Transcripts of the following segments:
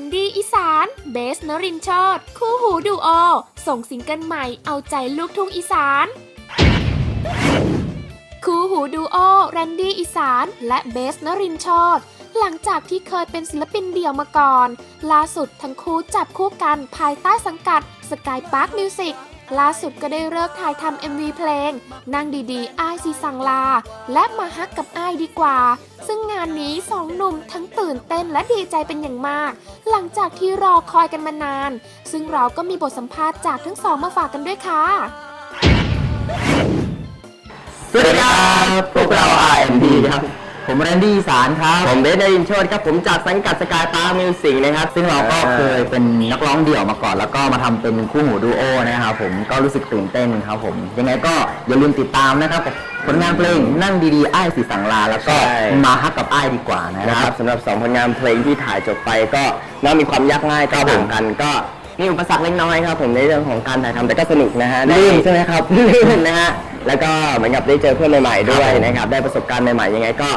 นดี้อีสาน เบสนรินทร์โชดคู่หูดูโอ ส่งซิงเกิลใหม่เอาใจลูกทุ่งอีสาน คู่หูดูโอแรนดี้อีสาน และเบสนรินทร์โชดหลังจากที่เคยเป็นศิลปินเดี่ยวมาก่อน ล่าสุดทั้งคู่จับคู่กันภายใต้สังกัด Sky Park Music ล่าสุดก็ได้เลิกถ่ายทำ MV เพลง นั่งดีๆ อ้ายซีสังลา และมาฮักกับอ้ายดีกว่า ซึ่งานนี้สองหนุ่มทั้งตื่นเต้นและดีใจเป็นอย่างมาก หลังจากที่รอคอยกันมานาน ซึ่งเราก็มีบทสัมภาษณ์จากทั้งสองมาฝากกันด้วยค่ะสวัสดีครับพวกเรา RMD ครับ ผมแรนดี้สารครับผมเบสนรินทร์โชตครับผมจากสังกัดสกายตาร์มิวสิกนะครับ ซึ่งเราก็เคยเป็นนักร้องเดี่ยวมาก่อน แล้วก็มาทำเป็นคู่หูดูโอนะครับผมก็รู้สึกตื่นเต้นครับผมยังไงก็อย่าลืมติดตามนะครับกับผลงานเพลงนั่งดีๆ อ้ายสีสังลา แล้วก็ใช่ มาฮักกับอ้ายดีกว่านะนะคครัรับบ สำหรับสองผลงานเพลงที่ถ่ายจบไปก็น่ามีความยากง่ายครับต่างผมกัน ก็มีอุปสรรคเล็กน้อยครับผมในเรื่องของการถ่ายทำแต่ก็สนุกนะฮะลื่นใช่ไหมครับลื่นนะฮะแล้วก็เหมือนกับได้เจอเพื่อนใหม่ๆด้วครัยบผมนะครับได้ประสบการณ์ใหม่ๆยังไงก็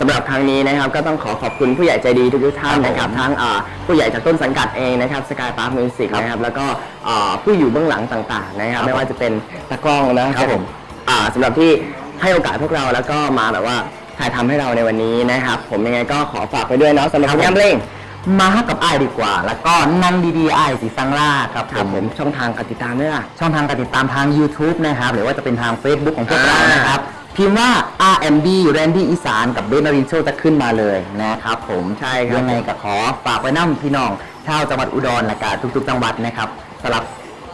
สำหรับครั้งนี้นะครับก็ต้องขอขอบคุณผู้ใหญ่ใจดีทุกๆท่านนะครับทั้งอ่าผู้ใหญ่จากต้นสังกัดเองนะครับสกายพาร์คมิวสิกนะครับแล้วก็อ่าผู้อยู่เบื้องหลังต่างๆนะครับไม่ว่าจะเป็นตากล้องนะครับผมอ่าสำหรับที่ให้โอกาสพวกเราแล้วก็มาแบบว่าถ่ายทำให้เราในวันนี้นะครับผมยังไงก็ขอฝากไปด้วยเนาะสำหรับผลงานเพลงมาฮักกับอ้ายดีกว่า แล้วก็นั่งดีๆอ้ายสีสังลาครับครับผผมมช่องทางการติดตามด้วยล่ะช่องทางการติดตามทาง YouTube นะครับหรือว่าจะเป็นทาง Facebook ของพวกเราอ่านนะครับ พิมพ์ว่า RMD Randy อีสานกับเบนนารินโชจะขึ้นมาเลยนะครับผมใช่ครับยังไงก็ขอฝากไว้น้ำพี่น้องชาวจังหวัดอุดรและก็ทุกๆ จังหวัดนะครับสำหรับ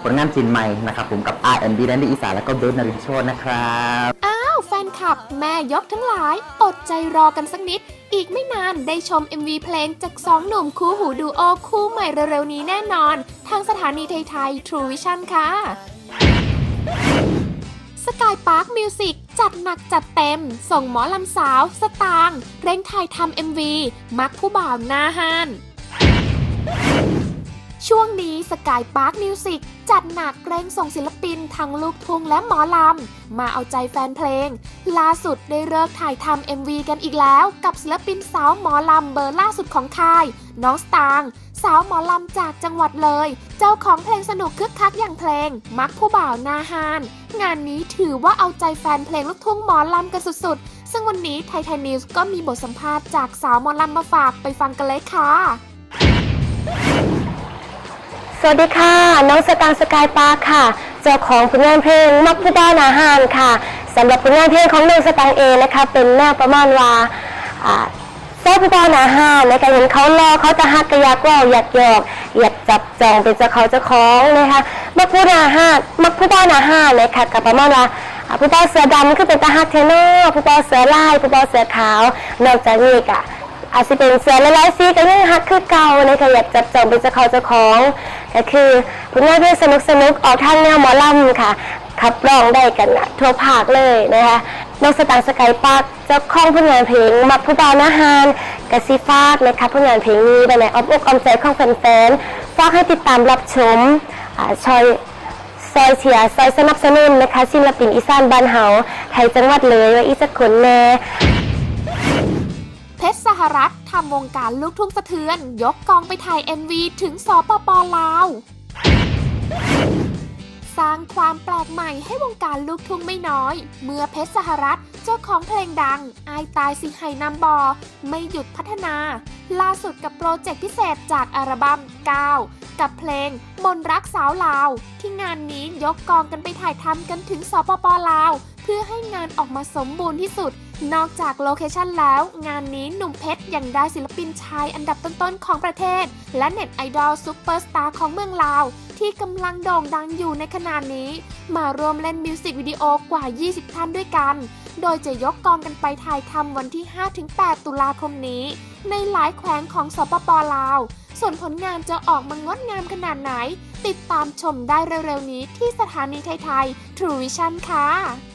ผลงานจินใหม่นะครับผมกับ RMD Randy อีสานและก็เบนนารินโชนะครับอ้าวแฟนคลับแม่ยกทั้งหลาย อดใจรอกันสักนิด อีกไม่นานได้ชม MV เพลงจากสองหนุ่มคู่หูดูโอคู่ใหม่เร็วๆนี้แน่นอน ทางสถานีไทยๆ True Vision ค่ะสกายพาร์คมิวสิก จัดหนักจัดเต็ม ส่งหมอลำสาว สตางเร่งถ่ายทำ MV มักผู้บ่าวหน้าห้านช่วงนี้สกายพาร์คมิวสิกจัดหนักเร่งส่งศิลปินทั้งลูกทุ่งและหมอลำ มาเอาใจแฟนเพลง ล่าสุดได้เลิกถ่ายทำ MV กันอีกแล้ว กับศิลปินสาวหมอลำเบอร์ล่าสุดของค่าย น้องสตางสาวหมอลำจากจังหวัดเลย เจ้าของเพลงสนุกคึกคักอย่างเพลง มักผู้บ่าวนาฮาน งานนี้ถือว่าเอาใจแฟนเพลงลูกทุ่งหมอลำกันสุดๆ ซึ่งวันนี้ไทยไทยนิวส์ก็มีบทสัมภาษณ์จากสาวหมอลำมาฝากไปฟังกันเลยค่ะ สวัสดีค่ะ น้องสตางสกายปาร์คค่ะ เจ้าของผลงานเพลงมักผู้บ้าวนาหารค่ะสำหรับผลงานเพลงของน้องสตางเองนะคะเป็นแนวประมาณว่า อ่าแซ่บผู้บ้านอาหารนะคะเห็นเขารอเขาจะฮักกระยักว่าอยากหยอกอยากจับจองเป็นเจ้าเขาเจ้าของนะคะมักผู้นอาหารมักผู้บ้านอาหารนะคะกับประมาณว่าผู้บ้าเสือดำคือเป็นตาฮักเทนอร์ผู้บ้าเสือลายผู้บ้าเสือขาวนอกจากนี้ก็อาจจะเป็นเสือละลายซีก็ยังฮักคือเก่านะคะอยากจับจองเป็นเจ้าของเจ้าของก็คือผลงานเพลงสนุกสนุกออกทางแนวหมอลำค่ะขับร้องได้กันนะทั่วภาคเลยนะคะ นอกสตางสกายปาร์คเจ้าของผลงานเพลงมักผู้บ่าวนาฮานกะซีฟากนะคะผลงานเพลงนี้ได้ในอ้อมอกอ้อมใจของแฟนๆฝากให้ติดตามรับชมอชอยซอยเชียซอยสนับสนุนนะคะศิลปินอีสานบ้านเฮาไทยจังหวัดเลยว่าอีจะขนแน่เพชรสหรัฐทำวงการลูกทุ่งสะเทือน ยกกองไปถ่าย MV ถึงสปปลาว สร้างความแปลกใหม่ให้วงการลูกทุ่งไม่น้อย เมื่อเพชรสหรัฐเจ้าของเพลงดัง อายตายสิไห้นำบอ ไม่หยุดพัฒนา ล่าสุดกับโปรเจกต์พิเศษจากอัลบั้ม9 กับเพลง มนรักสาวลาว ที่งานนี้ยกกองกันไปถ่ายทำกันถึงสปปลาว เพื่อให้งานออกมาสมบูรณ์ที่สุด นอกจากโลเคชันแล้ว งานนี้หนุ่มเพชรยังได้ศิลปินชายอันดับต้นๆของประเทศ และเน็ตไอดอลซูเปอร์สตาร์ของเมืองลาว ที่กำลังโด่งดังอยู่ในขณะนี้ มาร่วมเล่นมิวสิกวิดีโอกว่า 20 ท่านด้วยกัน โดยจะยกกองกันไปถ่ายทำวันที่ 5-8 ตุลาคมนี้ ในหลายแขวงของสปปลาว ส่วนผลงานจะออกมางดงามขนาดไหน ติดตามชมได้เร็วๆนี้ที่สถานีไทยๆ True Vision ค่ะ